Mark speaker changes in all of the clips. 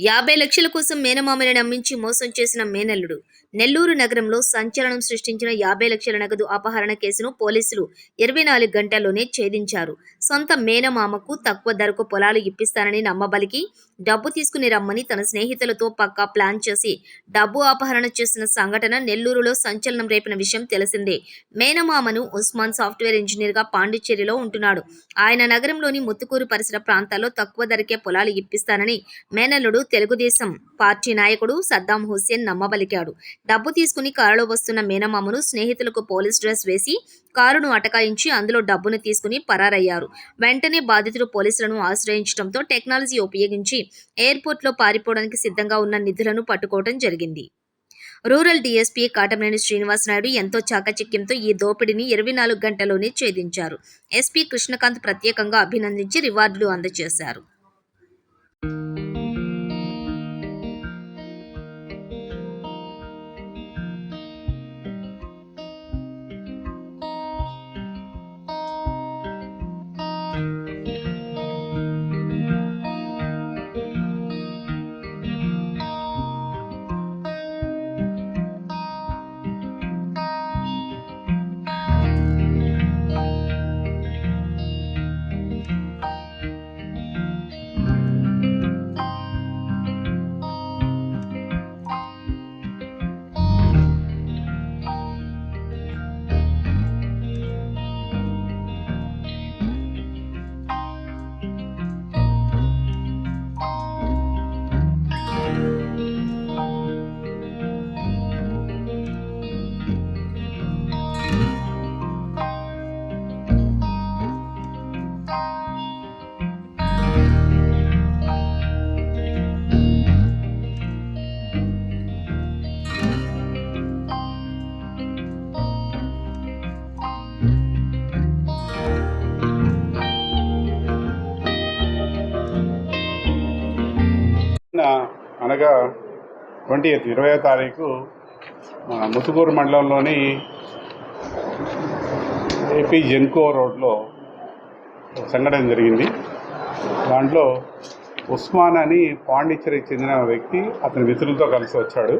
Speaker 1: యాభై లక్షల కోసం మేనమామని నమ్మించి మోసం చేసిన మేనల్లుడు. నెల్లూరు నగరంలో సంచలనం సృష్టించిన యాభై లక్షల నగదు అపహరణ కేసును పోలీసులు ఇరవై నాలుగు గంటల్లోనే ఛేదించారు. సొంత మేనమామకు తక్కువ ధరకు పొలాలు ఇప్పిస్తానని నమ్మబలికి డబ్బు తీసుకుని రమ్మని తన స్నేహితులతో పక్కా ప్లాన్ చేసి డబ్బు అపహరణ చేసిన సంఘటన నెల్లూరులో సంచలనం రేపిన విషయం తెలిసిందే. మేనమామను ఉస్మాన్ సాఫ్ట్వేర్ ఇంజనీర్గా పాండిచ్చేరిలో ఉంటున్నాడు. ఆయన నగరంలోని ముత్తుకూరు పరిసర ప్రాంతాల్లో తక్కువ ధరకే పొలాలు ఇప్పిస్తానని మేనల్లుడు తెలుగుదేశం పార్టీ నాయకుడు సద్దాం హుస్సేన్ నమ్మబలికాడు. డబ్బు తీసుకుని కారులో వస్తున్న మేనమామను స్నేహితులకు పోలీస్ డ్రెస్ వేసి కారును అటకాయించి అందులో డబ్బును తీసుకుని పరారయ్యారు. వెంటనే బాధితులు పోలీసులను ఆశ్రయించడంతో టెక్నాలజీ ఉపయోగించి ఎయిర్పోర్ట్లో పారిపోవడానికి సిద్ధంగా ఉన్న నిధులను పట్టుకోవడం జరిగింది. రూరల్ డీఎస్పీ కాటమనేని శ్రీనివాస్ నాయుడు ఎంతో చాకచక్యంతో ఈ దోపిడీని ఇరవై నాలుగు గంటల్లోనే ఛేదించారు. ఎస్పీ కృష్ణకాంత్ ప్రత్యేకంగా అభినందించి రివార్డులు అందజేశారు.
Speaker 2: అనగా ట్వంటీ ఎయిత్ ఇరవై తారీఖు మన ముతుకూరు మండలంలోని ఏపీ జెన్కో రోడ్లో ఒక సంఘటన జరిగింది. దాంట్లో ఉస్మాన్ అని పాండిచ్చేరికి చెందిన వ్యక్తి అతని మిత్రులతో కలిసి వచ్చాడు.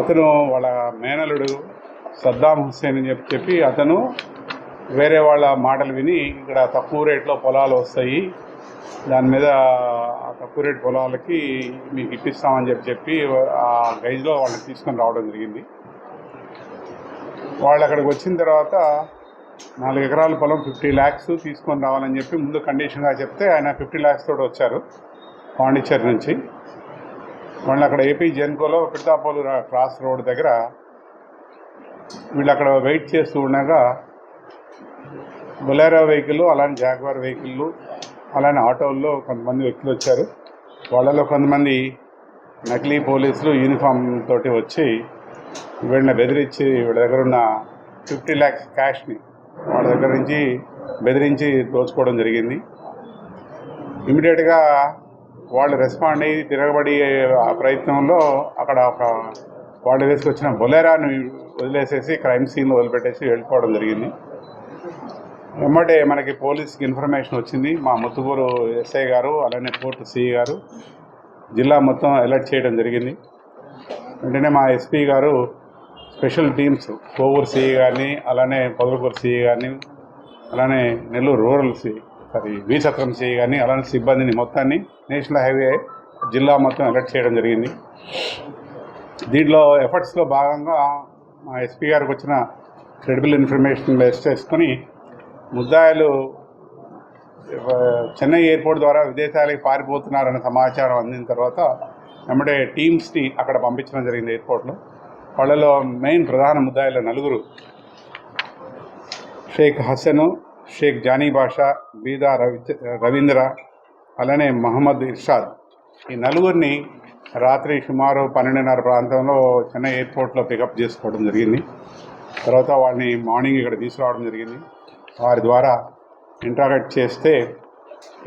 Speaker 2: అతను వాళ్ళ మేనలుడు సద్దాం హుస్సేన్ అని చెప్పి చెప్పి అతను వేరే వాళ్ళ మాటలు విని ఇక్కడ తక్కువ రేట్లో పొలాలు వస్తాయి. దాని మీద ఆ తక్కువ రేటు పొలాలకి మీకు ఇప్పిస్తామని చెప్పి చెప్పి ఆ గైజ్లో వాళ్ళని తీసుకొని రావడం జరిగింది. వాళ్ళు అక్కడికి వచ్చిన తర్వాత నాలుగు ఎకరాల పొలం ఫిఫ్టీ ల్యాక్స్ తీసుకొని రావాలని చెప్పి ముందు కండిషన్గా చెప్తే ఆయన ఫిఫ్టీ ల్యాక్స్ తోటి వచ్చారు పాండిచ్చేరి నుంచి. వాళ్ళు అక్కడ ఏపీ జెన్కోలో పిడతాపోలు క్రాస్ రోడ్ దగ్గర వీళ్ళు అక్కడ వెయిట్ చేస్తూ ఉండగా బొలేరో వెహికల్ అలానే జాగ్వార్ వెహికల్ అలానే ఆటోల్లో కొంతమంది వ్యక్తులు వచ్చారు. వాళ్ళలో కొంతమంది నకిలీ పోలీసులు యూనిఫామ్ తోటి వచ్చి వీళ్ళని బెదిరించి వీళ్ళ దగ్గర ఉన్న ఫిఫ్టీ ల్యాక్స్ క్యాష్ని వాళ్ళ దగ్గర నుంచి బెదిరించి దోచుకోవడం జరిగింది. ఇమీడియట్గా వాళ్ళు రెస్పాండ్ అయ్యి తిరగబడి ఆ ప్రయత్నంలో అక్కడ ఒక వాళ్ళు వేసుకొచ్చిన బొలేరాని వదిలేసేసి క్రైమ్ సీన్ వదిలిపెట్టేసి వెళ్ళిపోవడం జరిగింది. వెంబడే మనకి పోలీస్కి ఇన్ఫర్మేషన్ వచ్చింది. మా ముత్తుగూరు ఎస్ఐ గారు అలానే పోర్టు సిఐ గారు జిల్లా మొత్తం అలర్ట్ చేయడం జరిగింది. వెంటనే మా ఎస్పీ గారు స్పెషల్ టీమ్స్ కోవూరు సిఈ గారిని అలానే పొదలకూరు సిఈ గారిని అలానే నెల్లూరు రూరల్ సి సారీ వీచక్రం సిఐ గారిని అలానే సిబ్బందిని మొత్తాన్ని నేషనల్ హైవే జిల్లా మొత్తం అలర్ట్ చేయడం జరిగింది. దీంట్లో ఎఫర్ట్స్లో భాగంగా మా ఎస్పీ గారికి వచ్చిన క్రెడిబుల్ ఇన్ఫర్మేషన్ బేస్ చేసుకొని ముద్దాయిలు చెన్నై ఎయిర్పోర్ట్ ద్వారా విదేశాలకు పారిపోతున్నారన్న సమాచారం అందిన తర్వాత వెంబడే టీమ్స్ని అక్కడ పంపించడం జరిగింది ఎయిర్పోర్ట్లో. వాళ్ళలో మెయిన్ ప్రధాన ముద్దాయిల నలుగురు. షేక్ హసను షేక్ జానీ బాషా బీదా రవి రవీంద్ర అలానే మహమ్మద్ ఇర్షాద్. ఈ నలుగురిని రాత్రి సుమారు పన్నెండున్నర ప్రాంతంలో చెన్నై ఎయిర్పోర్ట్లో పికప్ చేసుకోవడం జరిగింది. తర్వాత వాళ్ళని మార్నింగ్ ఇక్కడ తీసుకురావడం జరిగింది. వారి ద్వారా ఇంటరాక్ట్ చేస్తే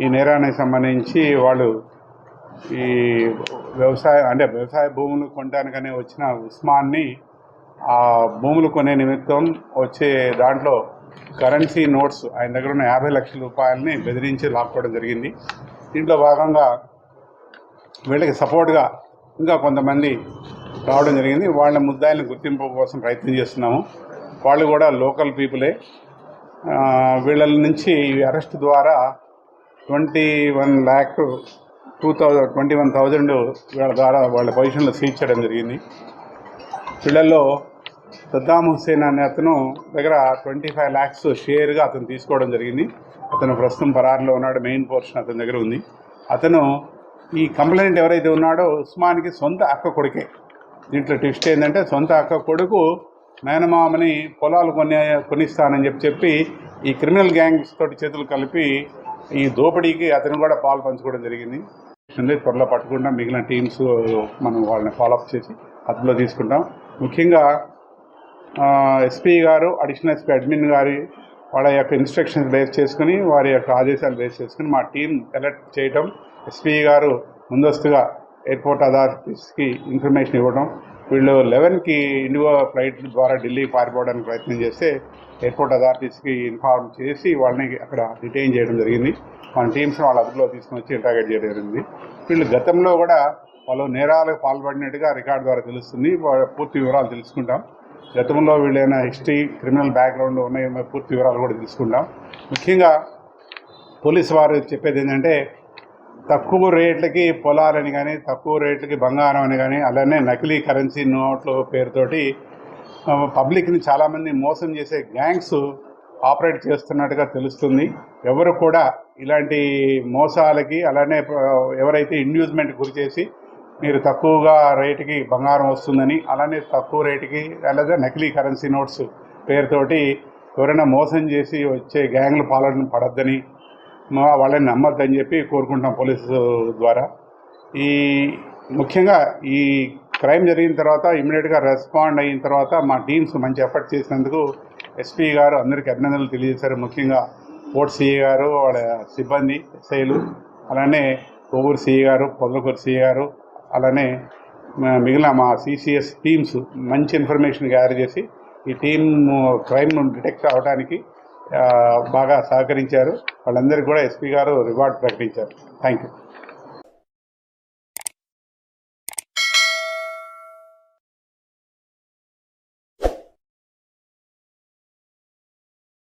Speaker 2: ఈ నేరానికి సంబంధించి వాళ్ళు ఈ వ్యవసాయ అంటే వ్యవసాయ భూములు కొనడానికనే వచ్చిన ఉస్మాన్ని ఆ భూములు కొనే నిమిత్తం వచ్చే దాంట్లో కరెన్సీ నోట్స్ ఆయన దగ్గర ఉన్న యాభై లక్షల రూపాయలని బెదిరించి లాక్కోవడం జరిగింది. దీంట్లో భాగంగా వీళ్ళకి సపోర్ట్గా ఇంకా కొంతమంది రావడం జరిగింది. వాళ్ళ ముద్దాయిలను గుర్తింపు కోసం ప్రయత్నం చేస్తున్నాము. వాళ్ళు కూడా లోకల్ పీపులే. వీళ్ళ నుంచి ఈ అరెస్ట్ ద్వారా twenty one lakh two thousand twenty one thousand వీళ్ళ ద్వారా వాళ్ళ పొజిషన్లో సీజ్ చేయడం జరిగింది. వీళ్ళల్లో సద్దాం హుస్సేన్ అనే అతను దగ్గర ట్వంటీ ఫైవ్ ల్యాక్స్ షేర్గా అతను తీసుకోవడం జరిగింది. అతను ప్రస్తుతం పరారులో ఉన్నాడు మెయిన్ పోర్షన్ అతని దగ్గర ఉంది. అతను ఈ కంప్లైంట్ ఎవరైతే ఉన్నాడో ఉస్మాన్కి సొంత అక్క కొడుకే. దీంట్లో ట్విస్ట్ ఏంటంటే సొంత అక్క కొడుకు మేనమామని పొలాలు కొని కొనిస్తానని చెప్పి చెప్పి ఈ క్రిమినల్ గ్యాంగ్స్ తోటి చేతులు కలిపి ఈ దోపిడీకి అతను కూడా పాలు పంచుకోవడం జరిగింది. త్వరలో పట్టకుండా మిగిలిన టీమ్స్ మనం వాళ్ళని ఫాలోఅప్ చేసి అదుపులో తీసుకుంటాం. ముఖ్యంగా ఎస్పీ గారు అడిషనల్ ఎస్పీ అడ్మిన్ గారి వాళ్ళ యొక్క ఇన్స్ట్రక్షన్స్ బేస్ చేసుకుని వారి యొక్క ఆదేశాలు బేస్ చేసుకుని మా టీం అలర్ట్ చేయటం ఎస్పీ గారు ముందస్తుగా ఎయిర్పోర్ట్ అథారిటీస్కి ఇన్ఫర్మేషన్ ఇవ్వడం వీళ్ళు లెవెన్కి ఇండిగో ఫ్లైట్ ద్వారా ఢిల్లీ పారిపోవడానికి ప్రయత్నం చేస్తే ఎయిర్పోర్ట్ అథారిటీస్కి ఇన్ఫార్మ్ చేసి వాళ్ళని అక్కడ డిటైన్ చేయడం జరిగింది. మన టీమ్స్ని వాళ్ళ అదుపులో తీసుకుని వచ్చి ఇంటాగేట్ చేయడం జరిగింది. వీళ్ళు గతంలో కూడా వాళ్ళు నేరాలకు పాల్పడినట్టుగా రికార్డు ద్వారా తెలుస్తుంది. వాళ్ళ పూర్తి వివరాలు తెలుసుకుంటాం. గతంలో వీళ్ళైన హిస్టరీ క్రిమినల్ బ్యాక్గ్రౌండ్ ఉన్నాయో పూర్తి వివరాలు కూడా తెలుసుకుంటాం. ముఖ్యంగా పోలీసు వారు చెప్పేది ఏంటంటే తక్కువ రేట్లకి పొలాలని కానీ తక్కువ రేట్లకి బంగారం అని కానీ అలానే నకిలీ కరెన్సీ నోట్ల పేరుతోటి పబ్లిక్ని చాలామంది మోసం చేసే గ్యాంగ్స్ ఆపరేట్ చేస్తున్నట్టుగా తెలుస్తుంది. ఎవరు కూడా ఇలాంటి మోసాలకి అలానే ఎవరైతే ఇండ్యూస్మెంట్ గురి చేసి మీరు తక్కువగా రేటుకి బంగారం వస్తుందని అలానే తక్కువ రేటుకి అలాగే నకిలీ కరెన్సీ నోట్స్ పేరుతోటి ఎవరైనా మోసం చేసి వచ్చే గ్యాంగ్లు పాలన పడద్దని వాళ్ళని నమ్మద్దని చెప్పి కోరుకుంటాం పోలీసు ద్వారా. ఈ ముఖ్యంగా ఈ క్రైమ్ జరిగిన తర్వాత ఇమీడియట్గా రెస్పాండ్ అయిన తర్వాత మా టీమ్స్ మంచి ఎఫర్ట్ చేసినందుకు ఎస్పీ గారు అందరికీ అభినందనలు తెలియజేశారు. ముఖ్యంగా పోర్ట్ సిఏ గారు వాళ్ళ సిబ్బంది ఎస్ఐలు అలానే కొవ్వూరు సిఏ గారు పొదలకూరు సిఏ గారు అలానే మిగిలిన మా సిసిఎస్ టీమ్స్ మంచి ఇన్ఫర్మేషన్ గ్యాదర్ చేసి ఈ టీమ్ క్రైమ్ డిటెక్ట్ అవడానికి బాగా సహకరించారు. వాళ్ళందరికీ కూడా ఎస్పీ గారు రివార్డ్ ప్రకటించారు. Thank you